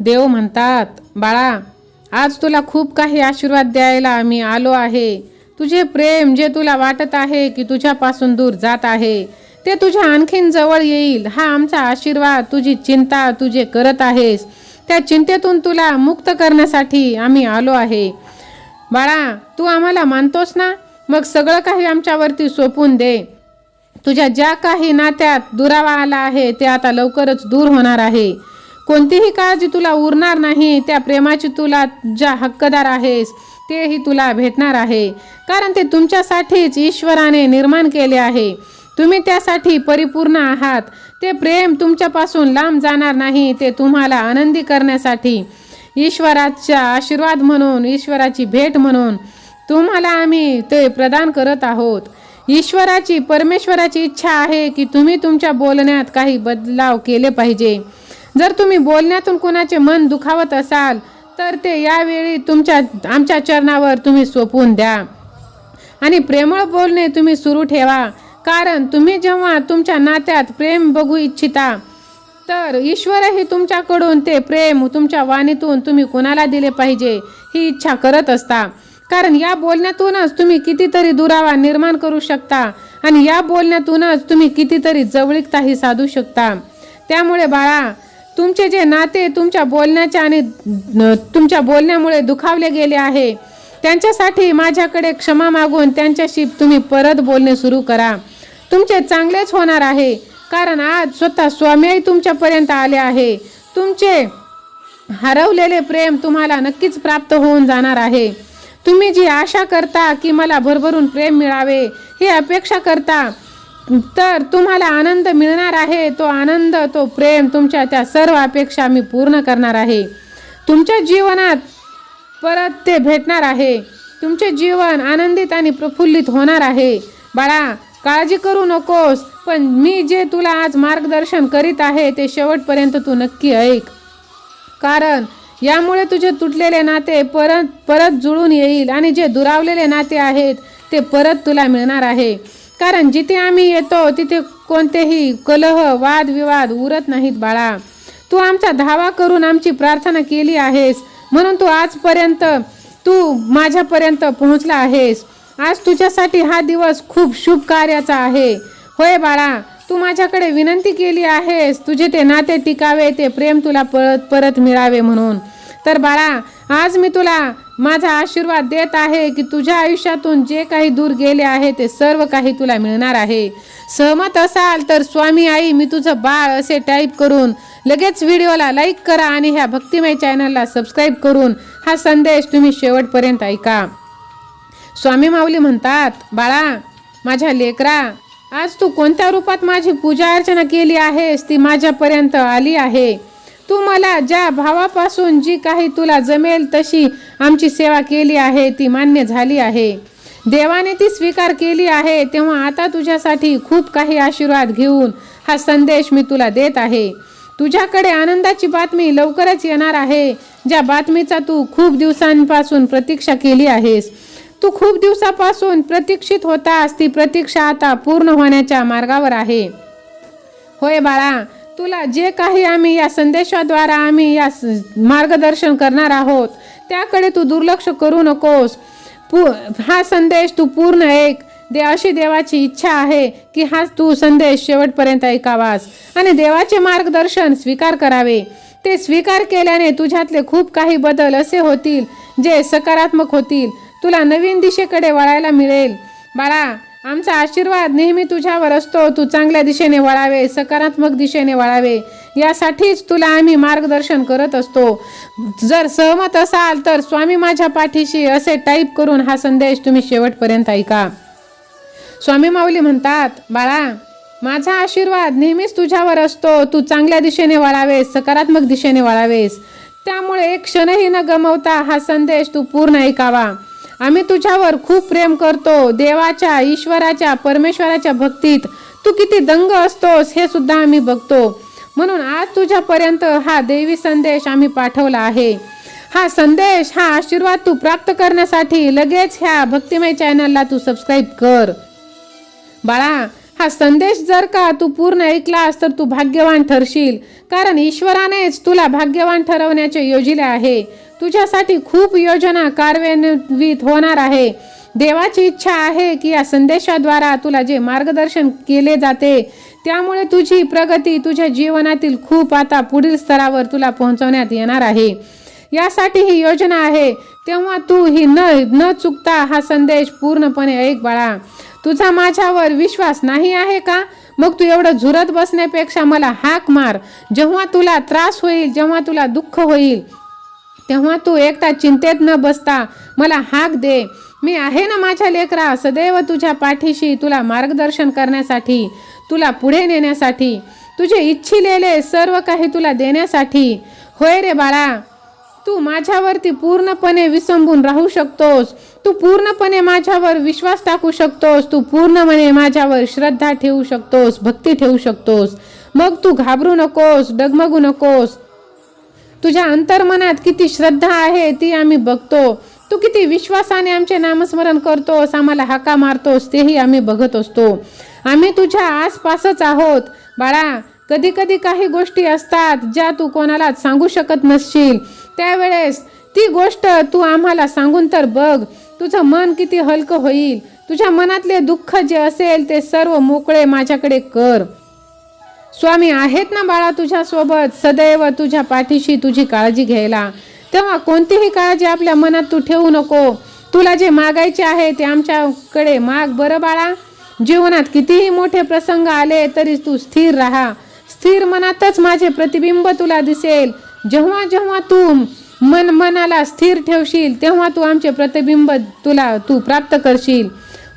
देव म्हणतात बाळा आज तुला खूप काही आशीर्वाद द्यायला आम्ही आलो आहे. तुझे प्रेम जे तुला वाटत आहे की तुझ्यापासून दूर जात आहे ते तुझ्या आणखीन जवळ येईल. हा आमचा आशीर्वाद तुझी चिंता तुझे करत आहेस. त्या चिंतेतून तुला मुक्त करण्यासाठी आम्ही आलो आहे. बाळा तू आम्हाला मानतोस ना? मग सगळं काही आमच्यावरती सोपून दे. तुझ्या ज्या काही नात्यात दुरावा आला आहे ते आता लवकरच दूर होणार आहे. कोणतीही काळजी तुला उरणार नाही त्या प्रेमाची तुला ज्या हक्कदार आहेस तेही तुला भेटणार आहे. कारण ते तुमच्यासाठीच ईश्वराने निर्माण केले आहे. तुम्ही त्यासाठी परिपूर्ण आहात. ते प्रेम तुमच्यापासून लांब जाणार नाही ते तुम्हाला आनंदी करण्यासाठी. ईश्वराचा आशीर्वाद म्हणून ईश्वराची भेट म्हणून तुम्हाला आम्ही ते प्रदान करत आहोत. ईश्वराची परमेश्वराची इच्छा आहे की तुम्ही तुमच्या बोलण्यात काही बदलाव केले पाहिजे. जर तुम्ही बोलण्यातून कुणाचे मन दुखावत असाल तर ते यावेळी तुमच्या आमच्या चरणावर तुम्ही सोपवून द्या. आणि प्रेमळ बोलणे तुम्ही सुरू ठेवा. कारण तुम्ही जेव्हा तुमच्या नात्यात प्रेम बघू इच्छिता तर ईश्वरही तुमच्याकडून ते प्रेम तुमच्या वाणीतून तुम्ही कोणाला दिले पाहिजे ही इच्छा करत असता. कारण या बोलण्यातूनच तुम्ही कितीतरी दुरावा निर्माण करू शकता आणि या बोलण्यातूनच तुम्ही कितीतरी जवळीकताही साधू शकता. त्यामुळे बाळा तुमचे जे नाते तुमच्या बोलण्याच्या आणि तुमच्या बोलण्यामुळे दुखावले गेले आहे त्यांच्यासाठी माझ्याकडे क्षमा मागून त्यांच्याशी तुम्ही परत बोलणे सुरू करा. तुमचे चांगलेच होणार आहे कारण आज स्वतः स्वामीही तुमच्यापर्यंत आले आहे. तुमचे हरवलेले प्रेम तुम्हाला नक्कीच प्राप्त होऊन जाणार आहे. तुम्ही जी आशा करता की मला भरभरून प्रेम मिळावे ही अपेक्षा करता तर तुम्हाला आनंद मिळणार आहे. तो आनंद तो प्रेम तुमच्या त्या सर्व अपेक्षा मी पूर्ण करणार आहे. तुमच्या जीवनात परत ते भेटणार आहे. तुमचे जीवन आनंदित आणि प्रफुल्लित होणार आहे. बाळा काळजी करू नकोस पण मी जे तुला आज मार्गदर्शन करीत आहे ते शेवटपर्यंत तू नक्की ऐक. कारण यामुळे तुझे तुटलेले नाते परत परत जुळून येईल आणि जे दुरावलेले नाते आहेत ते परत तुला मिळणार आहे. कारण जिथे आम्ही येतो तिथे कोणतेही कलह वादविवाद उरत नाहीत बाळा. तू आमचा धावा करून आमची प्रार्थना केली आहेस. म्हणून तू आजपर्यंत तू माझ्यापर्यंत पोहोचला आहेस. आज तुझ्यासाठी हा दिवस खूप शुभ कार्याचा आहे. होय बाळा तू माझ्याकडे विनंती केली आहेस. तुझे ते नाते टिकावे ते प्रेम तुला परत परत मिळावे म्हणून. तर बाळा आज मी तुला माझा आशीर्वाद देत आहे की तुझ्या आयुष्यातून जे काही दूर गेले आहे ते सर्व काही तुला मिळणार आहे. सहमत असाल तर स्वामी आई मी तुझं बाळ असे टाईप करून लगेच व्हिडिओला लाईक करा आणि ह्या भक्तिमय चॅनलला सबस्क्राईब करून हा संदेश तुम्ही शेवटपर्यंत ऐका. स्वामी माऊली म्हणतात बाळा माझ्या लेकरा आज तू कोणत्या रूपात माझी पूजा अर्चना केली आहेस ती माझ्यापर्यंत आली आहे. तू मला ज्या भावापासून जी काही तुला जमेल तशी आमची सेवा केली आहे ती मान्य झाली आहे. देवाने ती स्वीकार केली आहे तेव्हा आता तुझ्यासाठी खूप काही आशीर्वाद घेऊन हा संदेश मी तुला देत आहे. तुझ्याकडे आनंदाची बातमी लवकरच येणार आहे ज्या बातमीचा तू खूप दिवसांपासून प्रतीक्षा केली आहेस. तू खूप दिवसापासून प्रतीक्षित होतास ती प्रतीक्षा आता पूर्ण होण्याच्या मार्गावर आहे. होय बाळा तुला जे काही आम्ही या संदेशाद्वारा आम्ही या स- मार्गदर्शन करणार आहोत त्याकडे तू दुर्लक्ष करू नकोस. पू हा संदेश तू पूर्ण ऐक. दे अशी देवाची इच्छा आहे की हा तू संदेश शेवटपर्यंत ऐकावास. आणि देवाचे मार्गदर्शन स्वीकार करावे. ते स्वीकार केल्याने तुझ्यातले खूप काही बदल असे होतील जे सकारात्मक होतील. तुला नवीन दिशेकडे वळायला मिळेल. बाळा आमचा आशीर्वाद नेहमी तुझ्यावर असतो. तू चांगल्या दिशेने वळावे सकारात्मक दिशेने वळावे. यासाठीच तुला आम्ही मार्गदर्शन करत असतो. जर सहमत असाल तर स्वामी माझ्या पाठीशी असे टाईप करून हा संदेश तुम्ही शेवटपर्यंत ऐका. स्वामी माऊली म्हणतात बाळा माझा आशीर्वाद नेहमीच तुझ्यावर असतो. तू चांगल्या दिशेने वळावेस सकारात्मक दिशेने वळावेस. त्यामुळे एक क्षणही न गमवता हा संदेश तू पूर्ण ऐकावा. आम्ही तुझ्यावर खूप प्रेम करतो देवाच्या ईश्वराच्या परमेश्वराच्या भक्तीत. तू किती दंग असतोस हे सुद्धा आम्ही बघतो. म्हणून आज तुझ्यापर्यंत हा देवी संदेश आम्ही पाठवला आहे. हा संदेश हा आशीर्वाद तू प्राप्त करण्यासाठी लगेच ह्या भक्तिमय चॅनलला तू सबस्क्राईब कर. बाळा हा संदेश जर का तू पूर्ण ऐकलास तर तू भाग्यवान ठरशील. कारण ईश्वरानेच तुला भाग्यवान ठरवण्याचे योजिले आहे. तुझ्यासाठी खूप योजना कार्यान्वित होणार आहे. देवाची इच्छा आहे की या संदेशाद्वारा तुला जे मार्गदर्शन केले जाते त्यामुळे तुझी प्रगती तुझ्या जीवनातील खूप आता पुढील स्तरावर तुला पोहोचवण्यात येणार आहे. यासाठी ही योजना आहे. तेव्हा तू ही न न चुकता हा संदेश पूर्णपणे ऐक बाळा. तुझा माझ्यावर विश्वास नाही आहे का? मग तू एवढं झुरत बसण्यापेक्षा मला हाक मार. जेव्हा तुला त्रास होईल जेव्हा तुला दुःख होईल तेव्हा तू एकटा चिंतेत न बसता मला हाक दे. मी आहे ना माझ्या लेकरा सदैव तुझ्या पाठीशी तुला मार्गदर्शन करण्यासाठी तुला पुढे नेण्यासाठी तुझे इच्छिलेले सर्व काही तुला देण्यासाठी. होय रे बाळा तू माझ्यावरती पूर्णपणे विसंबून राहू शकतोस. तू पूर्णपणे माझ्यावर विश्वास टाकू शकतोस तू पूर्णपणे माझ्यावर श्रद्धा ठेवू शकतोस भक्ती ठेवू शकतोस. मग तू घाबरू नकोस डगमगू नकोस. तुझ्या अंतर्मनात किती श्रद्धा आहे ती आम्ही बघतो. तू किती विश्वासाने आमचे नामस्मरण करतोस आम्हाला हाका मारतोस तेही आम्ही बघत असतो. आम्ही तुझ्या आसपासच आहोत. बाळा कधी कधी काही गोष्टी असतात ज्या तू कोणाला सांगू शकत नसशील. त्यावेळेस ती गोष्ट तू आम्हाला सांगून तर बघ. तुझं मन किती हलकं होईल. तुझ्या मनातले दुःख जे असेल ते सर्व मोकळे माझ्याकडे कर. स्वामी आहेत ना बाळा तुझ्या सोबत सदैव तुझ्या पाठीशी तुझी काळजी घ्यायला. तेव्हा कोणतीही काळजी आपल्या मनात तू ठेवू नको. तुला जे मागायचे आहे ते आमच्याकडे माग बरं बाळा. जीवनात कितीही मोठे प्रसंग आले तरी तू स्थिर राहा. स्थिर मनातच माझे प्रतिबिंब तुला दिसेल. जेव्हा जेव्हा तू मन मनाला स्थिर ठेवशील तेव्हा तू आमचे प्रतिबिंब तुला तू प्राप्त करशील.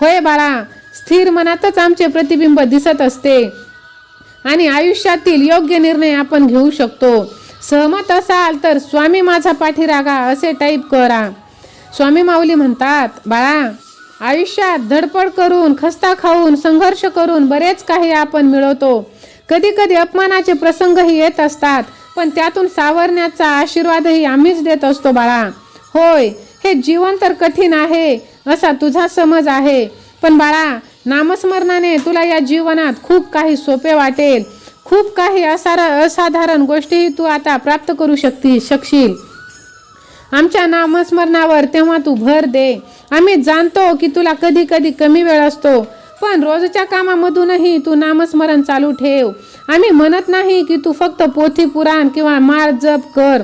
होय बाळा स्थिर मनातच आमचे प्रतिबिंब दिसत असते. आणि आयुष्यातील योग्य निर्णय आपण घेऊ शकतो. सहमत असाल तर स्वामी माझा पाठीरागा असे टाईप करा. स्वामी माऊली म्हणतात बाळा आयुष्यात धडपड करून खस्ता खाऊन संघर्ष करून बरेच काही आपण मिळवतो. कधी कधी अपमानाचे प्रसंगही येत असतात. पण त्यातून सावरण्याचा आशीर्वादही आम्हीच देत असतो बाळा. होय हे जीवन तर कठीण आहे असा तुझा समज आहे. पण बाळा नामस्मरणाने तुला या जीवनात खूप काही सोपे वाटेल. खूप काही असार असाधारण गोष्टीही तू आता प्राप्त करू शकती शकशील. आमच्या नामस्मरणावर तेव्हा तू भर दे. आम्ही जाणतो की तुला कधी कधी कमी वेळ असतो पण रोजच्या कामामधूनही तू नामस्मरण चालू ठेव. आम्ही म्हणत नाही की तू फक्त पोथी पुराण किंवा माळ जप कर.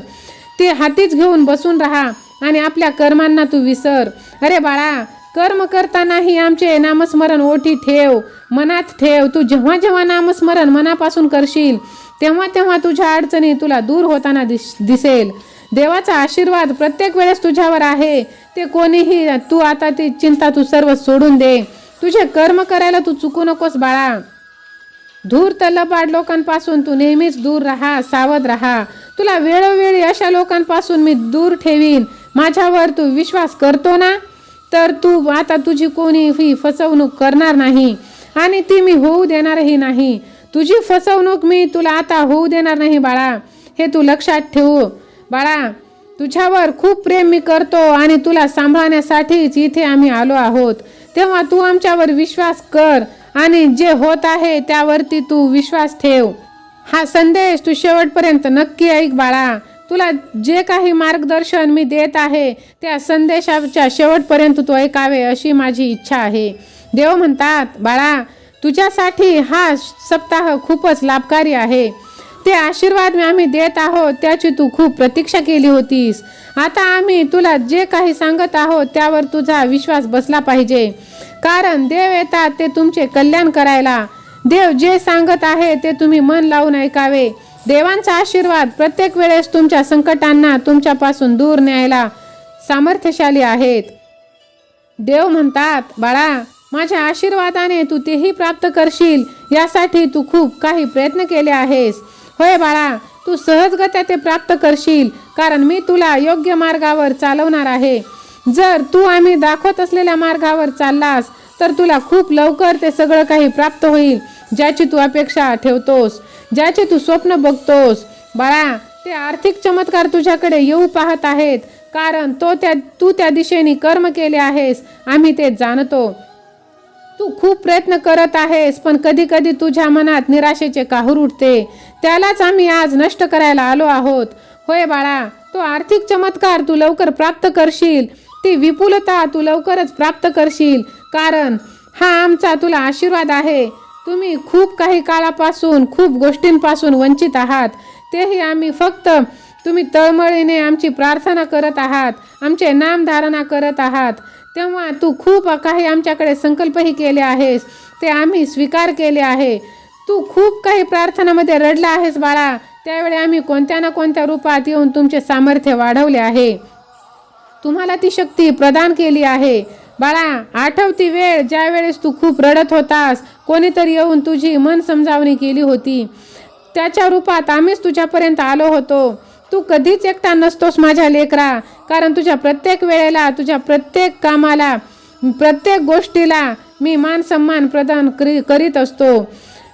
ते हातीच घेऊन बसून राहा आणि आपल्या कर्मांना तू विसर. अरे बाळा कर्म करतानाही आमचे नामस्मरण ओठी ठेव मनात ठेव. तू जेव्हा जेव्हा नामस्मरण मनापासून करशील तेव्हा तेव्हा तुझ्या अडचणी तुला दूर होताना दिस दिसेल. देवाचा आशीर्वाद प्रत्येक वेळेस तुझ्यावर आहे. ते कोणीही तू आता ती चिंता तू सर्व सोडून दे. तुझे कर्म करायला तू चुकू नकोस बाळा. धूर्त लबाड लोकांपासून तू नेहमीच दूर राहा सावध राहा. तुला वेळोवेळी अशा लोकांपासून मी दूर ठेवीन. माझ्यावर तू विश्वास करतो ना? तर तू आता तुझी कोणीही फसवणूक करणार नाही. आणि ती मी होऊ देणारही नाही. तुझी फसवणूक मी तुला आता होऊ देणार नाही बाळा. हे तू लक्षात ठेवू. बाळा तुझ्यावर खूप प्रेम मी करतो आणि तुला सांभाळण्यासाठीच इथे आम्ही आलो आहोत. तेव्हा तू आमच्यावर विश्वास कर. आणि जे होत आहे त्यावरती तू विश्वास ठेव. हा संदेश तू शेवटपर्यंत नक्की ऐक बाळा. तुला जे काही मार्गदर्शन मी देत आहे त्या संदेशाच्या शेवटपर्यंत तू ऐकावे अशी माझी इच्छा आहे. देव म्हणतात बाळा तुझ्यासाठी हा सप्ताह खूपच लाभकारी आहे. ते आशीर्वाद मी आम्ही देत आहोत त्याची तू खूप प्रतीक्षा केली होतीस. आता आम्ही तुला जे काही सांगत आहोत त्यावर तुझा विश्वास बसला पाहिजे. कारण देव येतात ते तुमचे कल्याण करायला. देव जे सांगत आहे ते तुम्ही मन लावून ऐकावे. देवांचा आशीर्वाद प्रत्येक वेळेस तुमच्या संकटांना तुमच्यापासून दूर न्यायला सामर्थ्यशाली आहेत. देव म्हणतात बाळा माझ्या आशीर्वादाने तू तेही प्राप्त करशील यासाठी तू खूप काही प्रयत्न केले आहेस. होय बाळा तू सहजगत्या ते प्राप्त करशील कारण मी तुला योग्य मार्गावर चालवणार आहे. जर तू आम्ही दाखवत असलेल्या मार्गावर चाललास तर तुला खूप लवकर ते सगळं काही प्राप्त होईल ज्याची तू अपेक्षा ठेवतोस ज्याचे तू स्वप्न बघतोस. बाळा ते आर्थिक चमत्कार तुझ्याकडे येऊ पाहत आहेत कारण तो त्या तू त्या दिशेने कर्म केले आहेस आम्ही ते जाणतो. तू खूप प्रयत्न करत आहेस पण कधी कधी तुझ्या मनात निराशेचे काहूर उठते. त्यालाच आम्ही आज नष्ट करायला आलो आहोत. होय बाळा तो आर्थिक चमत्कार तू लवकर प्राप्त करशील ती विपुलता तू लवकरच प्राप्त करशील. कारण हा आमचा तुला आशीर्वाद आहे. तुम्ही खूप काही काळापासून खूप गोष्टींपासून वंचित आहात. तेही आम्ही फक्त तुम्ही तळमळीने आमची प्रार्थना करत आहात. आमचे नामधारणा करत आहात. तेव्हा तू खूप काही आमच्याकडे संकल्पही केले आहेस. ते आम्ही स्वीकार केले आहे. तू खूप काही प्रार्थनामध्ये रडला आहेस बाळा. त्यावेळी आम्ही कोणत्या ना कोणत्या रूपात येऊन तुमचे सामर्थ्य वाढवले आहे. तुम्हाला ती शक्ती प्रदान केली आहे. बाळा आठवती वेळ ज्या वेळेस तू खूप रडत होतास कोणीतरी येऊन तुझी मन समजावणी केली होती. त्याच्या रूपात आम्हीच तुझ्यापर्यंत आलो होतो. तू कधीच एकटा नसतोस माझ्या लेकरा कारण तुझ्या प्रत्येक वेळेला तुझ्या प्रत्येक कामाला प्रत्येक गोष्टीला मी मान सन्मान प्रदान करी करीत असतो.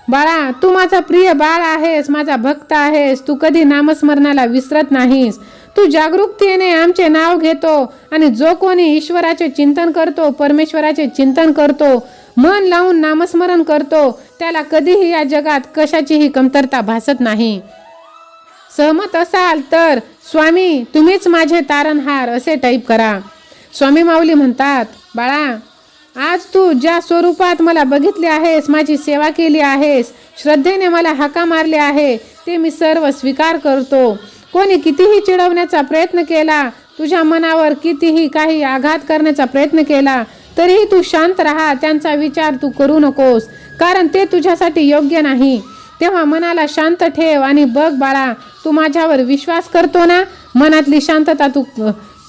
बाळा तू माझा प्रिय बाळ आहेस माझा भक्त आहेस तू कधी नामस्मरणाला विसरत नाहीस. तू जागरूकतेने आमचे नाव घेतो आणि जो कोणी ईश्वराचे चिंतन करतो परमेश्वराचे चिंतन करतो मन लावून नामस्मरण करतो त्याला कधीही या जगात कशाचीही कमतरता भासत नाही. सहमत असाल तर स्वामी तुम्हीच माझे तारणहार असे टाईप करा. स्वामी माऊली म्हणतात बाळा आज तू ज्या स्वरूपात मला बघितले आहेस माझी सेवा केली आहेस श्रद्धेने मला हाका मारले आहे ते मी सर्व स्वीकार करतो. कोणी कितीही चिडवण्याचा प्रयत्न केला तुझ्या मनावर कितीही काही आघात करण्याचा प्रयत्न केला तरीही तू शांत राहा त्यांचा विचार तू करू नकोस कारण ते तुझ्यासाठी योग्य नाही. तेव्हा मनाला शांत ठेव आणि बघ बाळा तू माझ्यावर विश्वास करतो ना? मनातली शांतता तू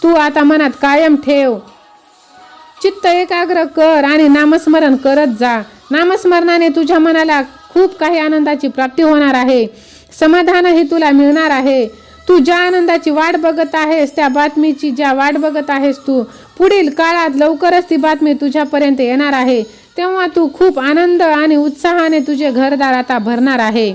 तू आता मनात कायम ठेव. चित्त एकाग्र कर आणि नामस्मरण करत जा. नामस्मरणाने तुझ्या मनाला खूप काही आनंदाची प्राप्ती होणार आहे. समाधानही तुला मिळणार आहे. तू ज्या आनंदाची वाट बघत आहेस त्या बातमीची ज्या वाट बघत आहेस तू पुढील काळात लवकरच ती बातमी तुझ्यापर्यंत येणार आहे. तेव्हा तू खूप आनंद आणि उत्साहाने तुझे घरदार आता भरणार आहे.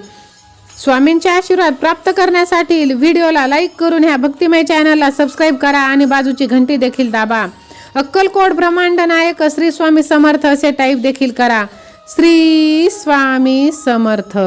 स्वामींचे आशीर्वाद प्राप्त करण्यासाठी व्हिडिओला लाईक करून ह्या भक्तिमय चॅनलला सबस्क्राईब करा आणि बाजूची घंटी देखील दाबा. अक्कलकोट ब्रह्मांड नायक श्री स्वामी समर्थ असे टाईप देखील करा. श्री स्वामी समर्थ.